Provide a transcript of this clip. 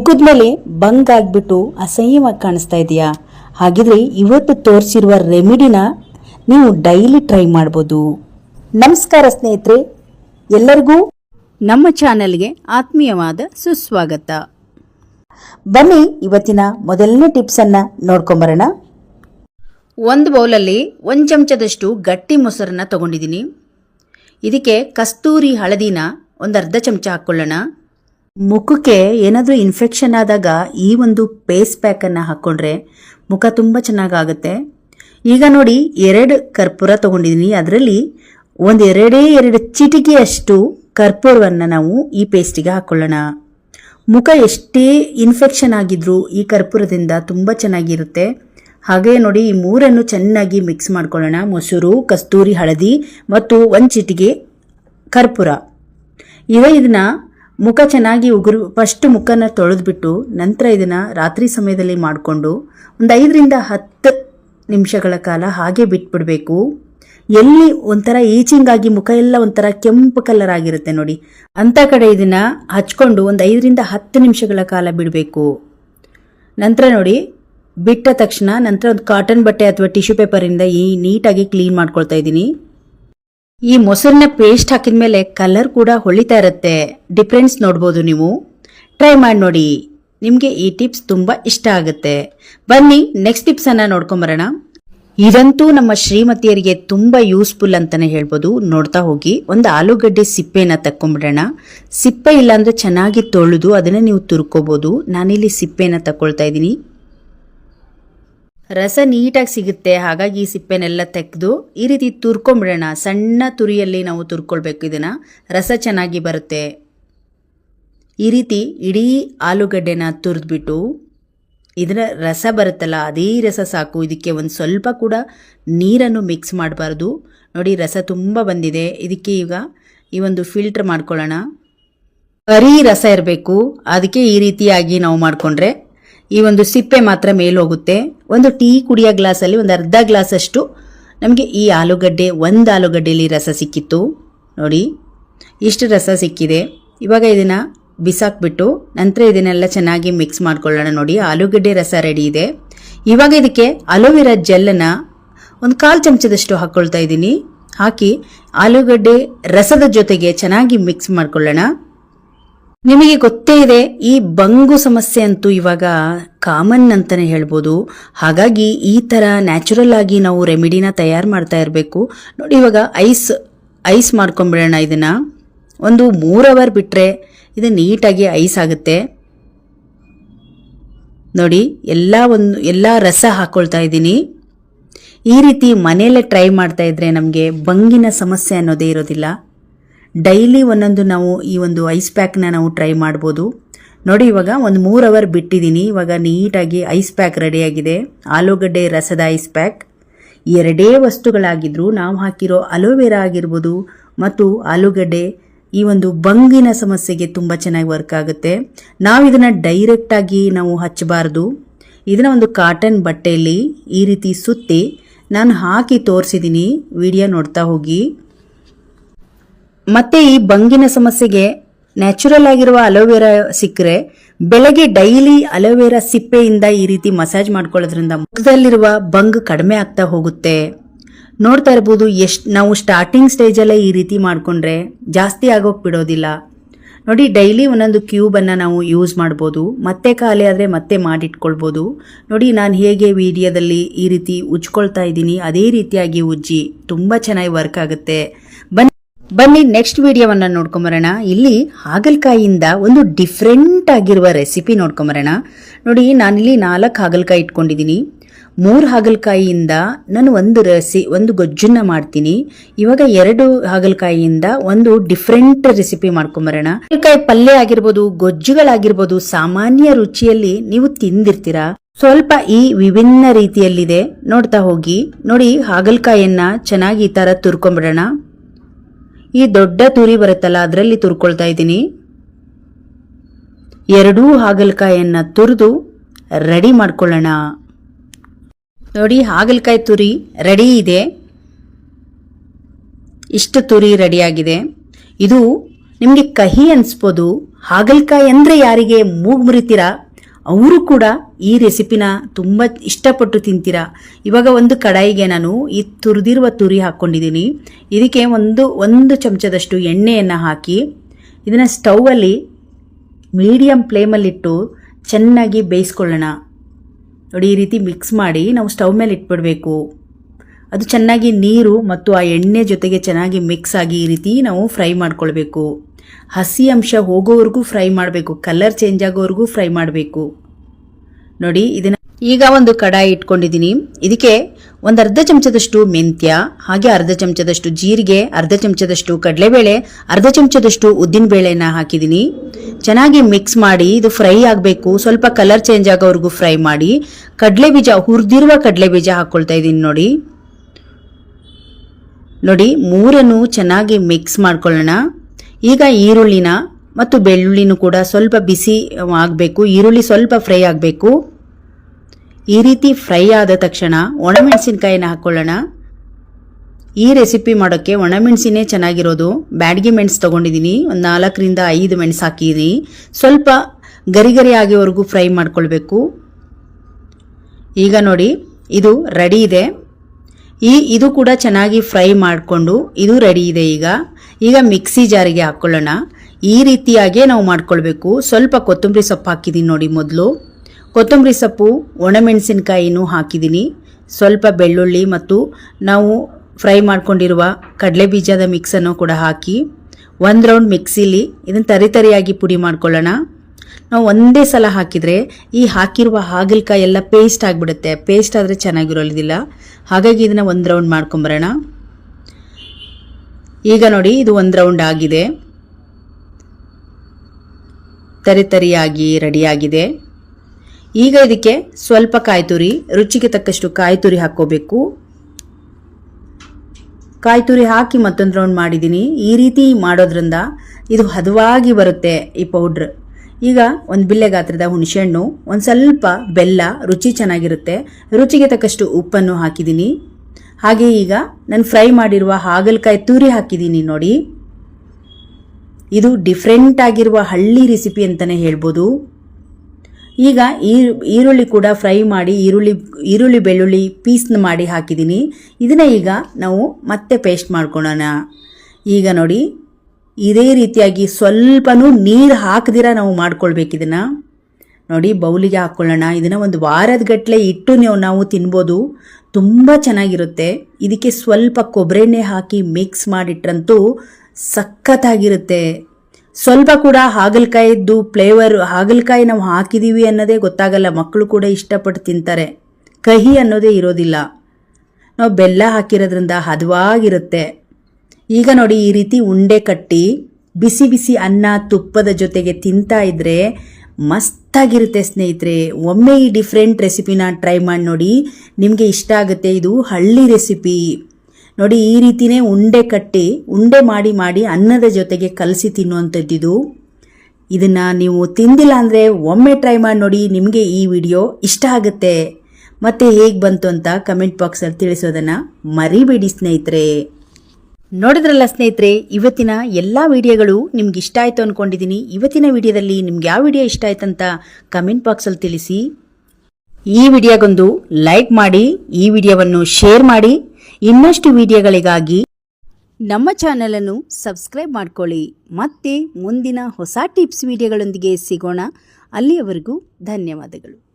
ಮುಖದ ಮೇಲೆ ಬಂಗ್ ಆಗ್ಬಿಟ್ಟು ಅಸಹ್ಯವಾಗಿ ಕಾಣಿಸ್ತಾ ಇದೆಯಾ? ಹಾಗಿದ್ರೆ ಇವತ್ತು ತೋರಿಸಿರುವ ರೆಮಿಡಿನ ನೀವು ಡೈಲಿ ಟ್ರೈ ಮಾಡ್ಬೋದು. ನಮಸ್ಕಾರ ಸ್ನೇಹಿತರೆ, ಎಲ್ಲರಿಗೂ ನಮ್ಮ ಚಾನೆಲ್ಗೆ ಆತ್ಮೀಯವಾದ ಸುಸ್ವಾಗತ. ಬನ್ನಿ, ಇವತ್ತಿನ ಮೊದಲನೇ ಟಿಪ್ಸನ್ನು ನೋಡ್ಕೊಂಬರೋಣ. ಒಂದು ಬೌಲಲ್ಲಿ ಒಂದು ಚಮಚದಷ್ಟು ಗಟ್ಟಿ ಮೊಸರನ್ನ ತಗೊಂಡಿದ್ದೀನಿ. ಇದಕ್ಕೆ ಕಸ್ತೂರಿ ಹಳದಿನ ಒಂದು ಅರ್ಧ ಚಮಚ ಹಾಕ್ಕೊಳ್ಳೋಣ. ಮುಖಕ್ಕೆ ಏನಾದರೂ ಇನ್ಫೆಕ್ಷನ್ ಆದಾಗ ಈ ಒಂದು ಪೇಸ್ ಪ್ಯಾಕನ್ನು ಹಾಕ್ಕೊಂಡ್ರೆ ಮುಖ ತುಂಬ ಚೆನ್ನಾಗಾಗುತ್ತೆ. ಈಗ ನೋಡಿ ಎರಡು ಕರ್ಪೂರ ತಗೊಂಡಿದ್ದೀನಿ ಅದರಲ್ಲಿ ಒಂದೆರಡೇ ಎರಡೇ ಚಿಟಿಕೆಯಷ್ಟು ಕರ್ಪೂರವನ್ನು ನಾವು ಈ ಪೇಸ್ಟಿಗೆ ಹಾಕ್ಕೊಳ್ಳೋಣ ಮುಖ ಎಷ್ಟೇ ಇನ್ಫೆಕ್ಷನ್ ಆಗಿದ್ರೂ ಈ ಕರ್ಪೂರದಿಂದ ತುಂಬ ಚೆನ್ನಾಗಿರುತ್ತೆ. ಹಾಗೆ ನೋಡಿ ಈ ಮೂರನ್ನು ಚೆನ್ನಾಗಿ ಮಿಕ್ಸ್ ಮಾಡ್ಕೊಳ್ಳೋಣ. ಮೊಸರು, ಕಸ್ತೂರಿ, ಹಳದಿ ಮತ್ತು ಒಂದು ಚಿಟಿಗೆ ಕರ್ಪೂರ. ಈಗ ಇದನ್ನ ಮುಖ ಚೆನ್ನಾಗಿ ಉಗುರು, ಫಸ್ಟ್ ಮುಖನ ತೊಳೆದ್ಬಿಟ್ಟು ನಂತರ ಇದನ್ನು ರಾತ್ರಿ ಸಮಯದಲ್ಲಿ ಮಾಡಿಕೊಂಡು ಒಂದು ಐದರಿಂದ ಹತ್ತು ನಿಮಿಷಗಳ ಕಾಲ ಹಾಗೆ ಬಿಟ್ಬಿಡಬೇಕು. ಎಲ್ಲಿ ಒಂಥರ ಈಚಿಂಗ್ ಆಗಿ ಮುಖ ಎಲ್ಲ ಒಂಥರ ಕೆಂಪು ಕಲರ್ ಆಗಿರುತ್ತೆ ನೋಡಿ. ಅಂಥ ಕಡೆ ಇದನ್ನ ಹಚ್ಕೊಂಡು ಒಂದು ಐದರಿಂದ ಹತ್ತು ನಿಮಿಷಗಳ ಕಾಲ ಬಿಡಬೇಕು. ನಂತರ ನೋಡಿ, ಬಿಟ್ಟ ತಕ್ಷಣ ನಂತರ ಒಂದು ಕಾಟನ್ ಬಟ್ಟೆ ಅಥವಾ ಟಿಶ್ಯೂ ಪೇಪರಿಂದ ಈ ನೀಟಾಗಿ ಕ್ಲೀನ್ ಮಾಡ್ಕೊಳ್ತಾ ಇದ್ದೀನಿ. ಈ ಮೊಸರಿನ ಪೇಸ್ಟ್ ಹಾಕಿದ ಮೇಲೆ ಕಲರ್ ಕೂಡ ಹೊಳಿತಾ ಇರುತ್ತೆ. ಡಿಫ್ರೆನ್ಸ್ ನೋಡ್ಬೋದು ನೀವು. ಟ್ರೈ ಮಾಡಿ ನೋಡಿ. ನಿಮಗೆ ಈ ಟಿಪ್ಸ್ ತುಂಬ ಇಷ್ಟ ಆಗುತ್ತೆ. ಬನ್ನಿ ನೆಕ್ಸ್ಟ್ ಟಿಪ್ಸನ್ನು ನೋಡ್ಕೊಂಬರೋಣ ಇದಂತೂ ನಮ್ಮ ಶ್ರೀಮತಿಯರಿಗೆ ತುಂಬ ಯೂಸ್ಫುಲ್ ಅಂತಾನೆ ಹೇಳ್ಬೋದು. ನೋಡ್ತಾ ಹೋಗಿ. ಒಂದು ಆಲೂಗಡ್ಡೆ ಸಿಪ್ಪೆನ ತಕ್ಕೊಂಬಿಡೋಣ ಸಿಪ್ಪೆ ಇಲ್ಲಾಂದ್ರೆ ಚೆನ್ನಾಗಿ ತೊಳೆದು ಅದನ್ನ ನೀವು ತುರ್ಕೋಬಹುದು ನಾನಿಲ್ಲಿ ಸಿಪ್ಪೆನ ತಕೊಳ್ತಾ ಇದ್ದೀನಿ. ರಸ ನೀಟಾಗಿ ಸಿಗುತ್ತೆ, ಹಾಗಾಗಿ ಈ ಸಿಪ್ಪೆನೆಲ್ಲ ತೆಗೆದು ಈ ರೀತಿ ತುರ್ಕೊಂಬಿಡೋಣ. ಸಣ್ಣ ತುರಿಯಲ್ಲಿ ನಾವು ತುರ್ಕೊಳ್ಬೇಕು ಇದನ್ನ. ರಸ ಚೆನ್ನಾಗಿ ಬರುತ್ತೆ. ಈ ರೀತಿ ಇಡೀ ಆಲೂಗಡ್ಡೆನ ತುರಿದ್ಬಿಟ್ಟು ಇದರ ರಸ ಬರುತ್ತಲ್ಲ, ಅದೇ ರಸ ಸಾಕು. ಇದಕ್ಕೆ ಒಂದು ಸ್ವಲ್ಪ ಕೂಡ ನೀರನ್ನು ಮಿಕ್ಸ್ ಮಾಡಬಾರ್ದು. ನೋಡಿ, ರಸ ತುಂಬ ಬಂದಿದೆ. ಇದಕ್ಕೆ ಈಗ ಈ ಒಂದು ಫಿಲ್ಟರ್ ಮಾಡ್ಕೊಳ್ಳೋಣ. ಬರೀ ರಸ ಇರಬೇಕು. ಅದಕ್ಕೆ ಈ ರೀತಿಯಾಗಿ ನಾವು ಮಾಡಿಕೊಂಡ್ರೆ ಈ ಒಂದು ಸಿಪ್ಪೆ ಮಾತ್ರ ಮೇಲೋಗುತ್ತೆ. ಒಂದು ಟೀ ಕುಡಿಯೋ ಗ್ಲಾಸಲ್ಲಿ ಒಂದು ಅರ್ಧ ಗ್ಲಾಸಷ್ಟು ನಮಗೆ ಈ ಆಲೂಗಡ್ಡೆ, ಒಂದು ಆಲೂಗಡ್ಡೆಯಲ್ಲಿ ರಸ ಸಿಕ್ಕಿತ್ತು. ನೋಡಿ, ಇಷ್ಟು ರಸ ಸಿಕ್ಕಿದೆ. ಇವಾಗ ಇದನ್ನು ಬಿಸಾಕ್ಬಿಟ್ಟು ನಂತರ ಇದನ್ನೆಲ್ಲ ಚೆನ್ನಾಗಿ ಮಿಕ್ಸ್ ಮಾಡ್ಕೊಳ್ಳೋಣ ನೋಡಿ. ಆಲೂಗಡ್ಡೆ ರಸ ರೆಡಿ ಇದೆ. ಇವಾಗ ಇದಕ್ಕೆ ಅಲೋವೆರಾ ಜೆಲ್ಲನ್ನು ಒಂದು ಕಾಲು ಚಮಚದಷ್ಟು ಹಾಕ್ಕೊಳ್ತಾ ಇದ್ದೀನಿ. ಹಾಕಿ ಆಲೂಗಡ್ಡೆ ರಸದ ಜೊತೆಗೆ ಚೆನ್ನಾಗಿ ಮಿಕ್ಸ್ ಮಾಡ್ಕೊಳ್ಳೋಣ. ನಿಮಗೆ ಗೊತ್ತೇ ಇದೆ, ಈ ಬಂಗು ಸಮಸ್ಯೆ ಅಂತೂ ಇವಾಗ ಕಾಮನ್ ಅಂತಾನೆ ಹೇಳ್ಬೋದು. ಹಾಗಾಗಿ ಈ ತರ ನ್ಯಾಚುರಲ್ ಆಗಿ ನಾವು ರೆಮಿಡಿನ ತಯಾರು ಮಾಡ್ತಾ ಇರಬೇಕು. ನೋಡಿ ಇವಾಗ ಐಸ್ ಐಸ್ ಮಾಡ್ಕೊಂಡ್ಬಿಡೋಣ ಇದನ್ನ. ಒಂದು ಮೂರ್ ಅವರ್ ಬಿಟ್ರೆ ಇದು ನೀಟಾಗಿ ಐಸ್ ಆಗುತ್ತೆ. ನೋಡಿ, ಎಲ್ಲ ಒಂದು, ಎಲ್ಲ ರಸ ಹಾಕೊಳ್ತಾ ಇದ್ದೀನಿ. ಈ ರೀತಿ ಮನೆಯಲ್ಲೇ ಟ್ರೈ ಮಾಡ್ತಾ ಇದ್ರೆ ನಮಗೆ ಬಂಗಿನ ಸಮಸ್ಯೆ ಅನ್ನೋದೇ ಇರೋದಿಲ್ಲ. ಡೈಲಿ ಒಂದೊಂದು ನಾವು ಈ ಒಂದು ಐಸ್ ಪ್ಯಾಕ್ನ ನಾವು ಟ್ರೈ ಮಾಡ್ಬೋದು. ನೋಡಿ ಇವಾಗ ಒಂದು ಮೂರು ಅವರ್ ಬಿಟ್ಟಿದ್ದೀನಿ ಇವಾಗ ನೀಟಾಗಿ ಐಸ್ ಪ್ಯಾಕ್ ರೆಡಿಯಾಗಿದೆ ಆಲೂಗಡ್ಡೆ ರಸದ ಐಸ್ ಪ್ಯಾಕ್ ಎರಡೇ ವಸ್ತುಗಳಾಗಿದ್ದರೂ ನಾವು ಹಾಕಿರೋ ಅಲೋವೆರಾ ಆಗಿರ್ಬೋದು ಮತ್ತು ಆಲೂಗಡ್ಡೆ ಈ ಒಂದು ಬಂಗಿನ ಸಮಸ್ಯೆಗೆ ತುಂಬ ಚೆನ್ನಾಗಿ ವರ್ಕ್ ಆಗುತ್ತೆ. ನಾವು ಇದನ್ನು ಡೈರೆಕ್ಟಾಗಿ ನಾವು ಹಚ್ಚಬಾರ್ದು. ಇದನ್ನ ಒಂದು ಕಾಟನ್ ಬಟ್ಟೆಯಲ್ಲಿ ಈ ರೀತಿ ಸುತ್ತಿ ನಾನು ಹಾಕಿ ತೋರಿಸಿದ್ದೀನಿ ವಿಡಿಯೋ ನೋಡ್ತಾ ಹೋಗಿ. ಮತ್ತೆ ಈ ಬಂಗಿನ ಸಮಸ್ಯೆಗೆ ನ್ಯಾಚುರಲ್ ಆಗಿರುವ ಅಲೋವೆರಾ ಸಿಕ್ಕರೆ ಬೆಳಗ್ಗೆ ಡೈಲಿ ಅಲೋವೆರಾ ಸಿಪ್ಪೆಯಿಂದ ಈ ರೀತಿ ಮಸಾಜ್ ಮಾಡ್ಕೊಳ್ಳೋದ್ರಿಂದ ಮುಖದಲ್ಲಿರುವ ಬಂಗ್ ಕಡಿಮೆ ಆಗ್ತಾ ಹೋಗುತ್ತೆ. ನೋಡ್ತಾ ಇರ್ಬೋದು, ಎಷ್ಟು ನಾವು ಸ್ಟಾರ್ಟಿಂಗ್ ಸ್ಟೇಜಲ್ಲೇ ಈ ರೀತಿ ಮಾಡಿಕೊಂಡ್ರೆ ಜಾಸ್ತಿ ಆಗೋಕೆ ಬಿಡೋದಿಲ್ಲ. ನೋಡಿ ಡೈಲಿ ಒಂದೊಂದು ಕ್ಯೂಬನ್ನು ನಾವು ಯೂಸ್ ಮಾಡ್ಬೋದು, ಮತ್ತೆ ಖಾಲಿ ಆದರೆ ಮತ್ತೆ ಮಾಡಿಟ್ಕೊಳ್ಬೋದು. ನೋಡಿ, ನಾನು ಹೇಗೆ ವಿಡಿಯೋದಲ್ಲಿ ಈ ರೀತಿ ಉಜ್ಕೊಳ್ತಾ ಇದ್ದೀನಿ, ಅದೇ ರೀತಿಯಾಗಿ ಉಜ್ಜಿ, ತುಂಬ ಚೆನ್ನಾಗಿ ವರ್ಕ್ ಆಗುತ್ತೆ. ಬನ್ನಿ ನೆಕ್ಸ್ಟ್ ವಿಡಿಯೋವನ್ನ ನೋಡ್ಕೊಂಬರೋಣ. ಇಲ್ಲಿ ಹಾಗಲಕಾಯಿಯಿಂದ ಒಂದು ಡಿಫ್ರೆಂಟ್ ಆಗಿರುವ ರೆಸಿಪಿ ನೋಡ್ಕೊಂಬರೋಣ. ನೋಡಿ, ನಾನಿಲ್ಲಿ ನಾಲ್ಕು ಹಾಗಲಕಾಯಿ ಇಟ್ಕೊಂಡಿದ್ದೀನಿ. ಮೂರು ಹಾಗಲಕಾಯಿಯಿಂದ ನಾನು ಒಂದು ರೆಸಿ, ಒಂದು ಗೊಜ್ಜನ್ನ ಮಾಡ್ತೀನಿ. ಇವಾಗ ಎರಡು ಹಾಗಲಕಾಯಿಯಿಂದ ಒಂದು ಡಿಫ್ರೆಂಟ್ ರೆಸಿಪಿ ಮಾಡ್ಕೊಂಬರೋಣ. ಹಾಗಲಕಾಯಿ ಪಲ್ಯ ಆಗಿರ್ಬೋದು, ಗೊಜ್ಜುಗಳಾಗಿರ್ಬೋದು, ಸಾಮಾನ್ಯ ರುಚಿಯಲ್ಲಿ ನೀವು ತಿಂದಿರ್ತೀರಾ? ಸ್ವಲ್ಪ ಈ ವಿಭಿನ್ನ ರೀತಿಯಲ್ಲಿದೆ. ನೋಡ್ತಾ ಹೋಗಿ. ನೋಡಿ, ಹಾಗಲಕಾಯಿಯನ್ನ ಚೆನ್ನಾಗಿ ಈ ತರ ತುರ್ಕೊಂಡ್ಬಿಡೋಣ ಈ ದೊಡ್ಡ ತುರಿ ಬರುತ್ತಲ್ಲ, ಅದರಲ್ಲಿ ತುರ್ಕೊಳ್ತಾ ಇದ್ದೀನಿ. ಎರಡೂ ಹಾಗಲಕಾಯಿಯನ್ನ ತುರಿದು ರೆಡಿ ಮಾಡ್ಕೊಳ್ಳೋಣ. ನೋಡಿ, ಹಾಗಲಕಾಯಿ ತುರಿ ರೆಡಿ ಇದೆ. ಇಷ್ಟು ತುರಿ ರೆಡಿಯಾಗಿದೆ. ಇದು ನಿಮಗೆ ಕಹಿ ಅನಿಸ್ಬೋದು. ಹಾಗಲಕಾಯಿ ಅಂದರೆ ಯಾರಿಗೆ ಮೂಗು ಮುರಿತೀರಾ? ಅವರು ಕೂಡ ಈ ರೆಸಿಪಿನ ತುಂಬ ಇಷ್ಟಪಟ್ಟು ತಿಂತೀರಾ? ಇವಾಗ ಒಂದು ಕಡಾಯಿಗೆ ನಾನು ಈ ತುರಿದಿರುವ ತುರಿ ಹಾಕ್ಕೊಂಡಿದ್ದೀನಿ. ಇದಕ್ಕೆ ಒಂದು ಒಂದು ಚಮಚದಷ್ಟು ಎಣ್ಣೆಯನ್ನು ಹಾಕಿ, ಇದನ್ನು ಸ್ಟೌವಲ್ಲಿ ಮೀಡಿಯಮ್ ಫ್ಲೇಮಲ್ಲಿಟ್ಟು ಚೆನ್ನಾಗಿ ಬೇಯಿಸ್ಕೊಳ್ಳೋಣ. ನೋಡಿ, ಈ ರೀತಿ ಮಿಕ್ಸ್ ಮಾಡಿ ನಾವು ಸ್ಟವ್ ಮೇಲೆ ಇಟ್ಬಿಡಬೇಕು. ಅದು ಚೆನ್ನಾಗಿ ನೀರು ಮತ್ತು ಆ ಎಣ್ಣೆ ಜೊತೆಗೆ ಚೆನ್ನಾಗಿ ಮಿಕ್ಸ್ ಆಗಿ ಈ ರೀತಿ ನಾವು ಫ್ರೈ ಮಾಡ್ಕೊಳ್ಬೇಕು. ಹಸಿ ಅಂಶ ಹೋಗೋವರೆಗೂ ಫ್ರೈ ಮಾಡಬೇಕು. ಕಲರ್ ಚೇಂಜ್ ಆಗೋವರೆಗೂ ಫ್ರೈ ಮಾಡಬೇಕು. ನೋಡಿ, ಇದನ್ನ ಈಗ ಒಂದು ಕಡಾಯಿ ಇಟ್ಕೊಂಡಿದ್ದೀನಿ. ಇದಕ್ಕೆ ಒಂದು ಅರ್ಧ ಚಮಚದಷ್ಟು ಮೆಂತ್ಯ, ಹಾಗೆ ಅರ್ಧ ಚಮಚದಷ್ಟು ಜೀರಿಗೆ, ಅರ್ಧ ಚಮಚದಷ್ಟು ಕಡಲೆಬೇಳೆ, ಅರ್ಧ ಚಮಚದಷ್ಟು ಉದ್ದಿನ ಬೇಳೆನ ಹಾಕಿದ್ದೀನಿ. ಚೆನ್ನಾಗಿ ಮಿಕ್ಸ್ ಮಾಡಿ, ಇದು ಫ್ರೈ ಆಗಬೇಕು. ಸ್ವಲ್ಪ ಕಲರ್ ಚೇಂಜ್ ಆಗೋವರೆಗೂ ಫ್ರೈ ಮಾಡಿ, ಕಡಲೆ ಬೀಜ, ಹುರಿದಿರುವ ಕಡಲೆ ಬೀಜ ಹಾಕ್ಕೊಳ್ತಾ ಇದ್ದೀನಿ ನೋಡಿ. ನೋಡಿ, ಮೂರನ್ನು ಚೆನ್ನಾಗಿ ಮಿಕ್ಸ್ ಮಾಡ್ಕೊಳ್ಳೋಣ. ಈಗ ಈರುಳ್ಳಿನ ಮತ್ತು ಬೆಳ್ಳುಳ್ಳಿನೂ ಕೂಡ ಸ್ವಲ್ಪ ಬಿಸಿ ಆಗಬೇಕು. ಈರುಳ್ಳಿ ಸ್ವಲ್ಪ ಫ್ರೈ ಆಗಬೇಕು. ಈ ರೀತಿ ಫ್ರೈ ಆದ ತಕ್ಷಣ ಒಣಮೆಣಸಿನ್ಕಾಯಿನ ಹಾಕ್ಕೊಳ್ಳೋಣ ಈ ರೆಸಿಪಿ ಮಾಡೋಕ್ಕೆ ಒಣಮೆಣಸಿನೇ ಚೆನ್ನಾಗಿರೋದು. ಬ್ಯಾಡಗಿ ಮೆಣಸು ತೊಗೊಂಡಿದ್ದೀನಿ. ಒಂದು ನಾಲ್ಕರಿಂದ ಐದು ಮೆಣಸು ಹಾಕಿದ್ದೀನಿ. ಸ್ವಲ್ಪ ಗರಿ ಗರಿ ಆಗಿವರೆಗೂ ಫ್ರೈ ಮಾಡ್ಕೊಳ್ಬೇಕು. ಈಗ ನೋಡಿ, ಇದು ರೆಡಿ ಇದೆ. ಈ, ಇದು ಕೂಡ ಚೆನ್ನಾಗಿ ಫ್ರೈ ಮಾಡಿಕೊಂಡು ಇದು ರೆಡಿ ಇದೆ ಈಗ. ಈಗ ಮಿಕ್ಸಿ ಜಾರಿಗೆ ಹಾಕ್ಕೊಳ್ಳೋಣ ಈ ರೀತಿಯಾಗೇ ನಾವು ಮಾಡ್ಕೊಳ್ಬೇಕು. ಸ್ವಲ್ಪ ಕೊತ್ತಂಬರಿ ಸೊಪ್ಪು ಹಾಕಿದ್ದೀನಿ ನೋಡಿ ಮೊದಲು. ಕೊತ್ತಂಬರಿ ಸೊಪ್ಪು ಒಣಮೆಣಸಿನ್ಕಾಯಿನೂ ಹಾಕಿದ್ದೀನಿ ಸ್ವಲ್ಪ ಬೆಳ್ಳುಳ್ಳಿ ಮತ್ತು ನಾವು ಫ್ರೈ ಮಾಡ್ಕೊಂಡಿರುವ ಕಡಲೆ ಬೀಜದ ಮಿಕ್ಸನ್ನು ಕೂಡ ಹಾಕಿ ಒಂದು ರೌಂಡ್ ಮಿಕ್ಸಿಲಿ ಇದನ್ನು ತರಿತರಿಯಾಗಿ ಪುಡಿ ಮಾಡ್ಕೊಳ್ಳೋಣ. ನಾವು ಒಂದೇ ಸಲ ಹಾಕಿದರೆ ಈ ಹಾಕಿರುವ ಹಾಗಲಕಾಯಿ ಎಲ್ಲ ಪೇಸ್ಟ್ ಆಗಿಬಿಡುತ್ತೆ. ಪೇಸ್ಟ್ ಆದರೆ ಚೆನ್ನಾಗಿರೋದಿಲ್ಲ. ಹಾಗಾಗಿ ಇದನ್ನು ಒಂದು ರೌಂಡ್ ಮಾಡ್ಕೊಂಬರೋಣ. ಈಗ ನೋಡಿ ಇದು ಒಂದು ರೌಂಡ್ ಆಗಿದೆ. ತರಿತರಿಯಾಗಿ ರೆಡಿಯಾಗಿದೆ. ಈಗ ಇದಕ್ಕೆ ಸ್ವಲ್ಪ ಕಾಯಿ ತುರಿ ರುಚಿಗೆ ತಕ್ಕಷ್ಟು ಕಾಯಿ ತುರಿ ಹಾಕ್ಕೋಬೇಕು. ಕಾಯಿ ತುರಿ ಹಾಕಿ ಮತ್ತೊಂದು ರೌಂಡ್ ಮಾಡಿದ್ದೀನಿ ಈ ರೀತಿ ಮಾಡೋದ್ರಿಂದ ಇದು ಹದವಾಗಿ ಬರುತ್ತೆ ಈ ಪೌಡ್ರ್. ಈಗ ಒಂದು ಬಿಲ್ಲೆ ಗಾತ್ರದ ಹುಣಸೆಹಣ್ಣು, ಒಂದು ಸ್ವಲ್ಪ ಬೆಲ್ಲ, ರುಚಿ ಚೆನ್ನಾಗಿರುತ್ತೆ. ರುಚಿಗೆ ತಕ್ಕಷ್ಟು ಉಪ್ಪನ್ನು ಹಾಕಿದ್ದೀನಿ ಹಾಗೆ ಈಗ ನಾನು ಫ್ರೈ ಮಾಡಿರುವ ಹಾಗಲಕಾಯಿ ತುರಿ ಹಾಕಿದ್ದೀನಿ ನೋಡಿ. ಇದು ಡಿಫ್ರೆಂಟ್ ಆಗಿರುವ ಹಳ್ಳಿ ರೆಸಿಪಿ ಅಂತಲೇ ಹೇಳ್ಬೋದು. ಈಗ ಈರುಳ್ಳಿ ಕೂಡ ಫ್ರೈ ಮಾಡಿ ಈರುಳ್ಳಿ ಈರುಳ್ಳಿ ಬೆಳ್ಳುಳ್ಳಿ ಪೀಸ್ನ ಮಾಡಿ ಹಾಕಿದ್ದೀನಿ ಇದನ್ನ ಈಗ ನಾವು ಮತ್ತೆ ಪೇಸ್ಟ್ ಮಾಡ್ಕೊಳ್ಳೋಣ ಈಗ ನೋಡಿ, ಇದೇ ರೀತಿಯಾಗಿ ಸ್ವಲ್ಪನೂ ನೀರು ಹಾಕದಿರ ನಾವು ಮಾಡ್ಕೊಳ್ಬೇಕು ಇದನ್ನು. ನೋಡಿ, ಬೌಲಿಗೆ ಹಾಕ್ಕೊಳ್ಳೋಣ ಇದನ್ನು ಒಂದು ವಾರದ ಗಟ್ಟಲೆ ಇಟ್ಟು ನೀವು ನಾವು ತಿನ್ಬೋದು. ತುಂಬ ಚೆನ್ನಾಗಿರುತ್ತೆ. ಇದಕ್ಕೆ ಸ್ವಲ್ಪ ಕೊಬ್ಬರೆಣ್ಣೆ ಹಾಕಿ ಮಿಕ್ಸ್ ಮಾಡಿಟ್ರಂತೂ ಸಖತ್ತಾಗಿರುತ್ತೆ. ಸ್ವಲ್ಪ ಕೂಡ ಹಾಗಲಕಾಯಿದ್ದು ಫ್ಲೇವರ್ ಹಾಗಲಕಾಯಿ ನಾವು ಹಾಕಿದ್ದೀವಿ ಅನ್ನೋದೇ ಗೊತ್ತಾಗಲ್ಲ. ಮಕ್ಕಳು ಕೂಡ ಇಷ್ಟಪಟ್ಟು ತಿಂತಾರೆ. ಕಹಿ ಅನ್ನೋದೇ ಇರೋದಿಲ್ಲ. ನಾವು ಬೆಲ್ಲ ಹಾಕಿರೋದ್ರಿಂದ ಹದವಾಗಿರುತ್ತೆ. ಈಗ ನೋಡಿ, ಈ ರೀತಿ ಉಂಡೆ ಕಟ್ಟಿ ಬಿಸಿ ಬಿಸಿ ಅನ್ನ ತುಪ್ಪದ ಜೊತೆಗೆ ತಿಂತಾ ಇದ್ರೆ ಮಸ್ತಾಗಿರುತ್ತೆ ಸ್ನೇಹಿತರೆ. ಒಮ್ಮೆ ಈ ಡಿಫ್ರೆಂಟ್ ರೆಸಿಪಿನ ಟ್ರೈ ಮಾಡಿ ನೋಡಿ ನಿಮಗೆ ಇಷ್ಟ ಆಗುತ್ತೆ. ಇದು ಹಳ್ಳಿ ರೆಸಿಪಿ ನೋಡಿ, ಈ ರೀತಿನೇ ಉಂಡೆ ಕಟ್ಟಿ, ಉಂಡೆ ಮಾಡಿ ಮಾಡಿ ಅನ್ನದ ಜೊತೆಗೆ ಕಲಸಿ ತಿನ್ನುವಂಥದ್ದಿದು ಇದನ್ನು ನೀವು ತಿಂದಿಲ್ಲ ಅಂದರೆ ಒಮ್ಮೆ ಟ್ರೈ ಮಾಡಿ ನೋಡಿ ನಿಮಗೆ ಈ ವಿಡಿಯೋ ಇಷ್ಟ ಆಗುತ್ತೆ. ಮತ್ತೆ ಹೇಗೆ ಬಂತು ಅಂತ ಕಮೆಂಟ್ ಬಾಕ್ಸಲ್ಲಿ ತಿಳಿಸೋದನ್ನು ಮರಿಬೇಡಿ ಸ್ನೇಹಿತರೆ. ನೋಡಿದ್ರಲ್ಲ ಸ್ನೇಹಿತರೆ, ಇವತ್ತಿನ ಎಲ್ಲ ವಿಡಿಯೋಗಳು ನಿಮ್ಗೆ ಇಷ್ಟ ಆಯಿತು ಅಂದ್ಕೊಂಡಿದ್ದೀನಿ ಇವತ್ತಿನ ವಿಡಿಯೋದಲ್ಲಿ ನಿಮ್ಗೆ ಯಾವ ವಿಡಿಯೋ ಇಷ್ಟ ಆಯ್ತಂತ ಕಮೆಂಟ್ ಬಾಕ್ಸಲ್ಲಿ ತಿಳಿಸಿ. ಈ ವಿಡಿಯೋಗೊಂದು ಲೈಕ್ ಮಾಡಿ, ಈ ವಿಡಿಯೋವನ್ನು ಶೇರ್ ಮಾಡಿ. ಇನ್ನಷ್ಟು ವಿಡಿಯೋಗಳಿಗಾಗಿ ನಮ್ಮ ಚಾನಲನ್ನು ಸಬ್ಸ್ಕ್ರೈಬ್ ಮಾಡ್ಕೊಳ್ಳಿ. ಮತ್ತೆ ಮುಂದಿನ ಹೊಸ ಟಿಪ್ಸ್ ವಿಡಿಯೋಗಳೊಂದಿಗೆ ಸಿಗೋಣ. ಅಲ್ಲಿಯವರೆಗೂ ಧನ್ಯವಾದಗಳು.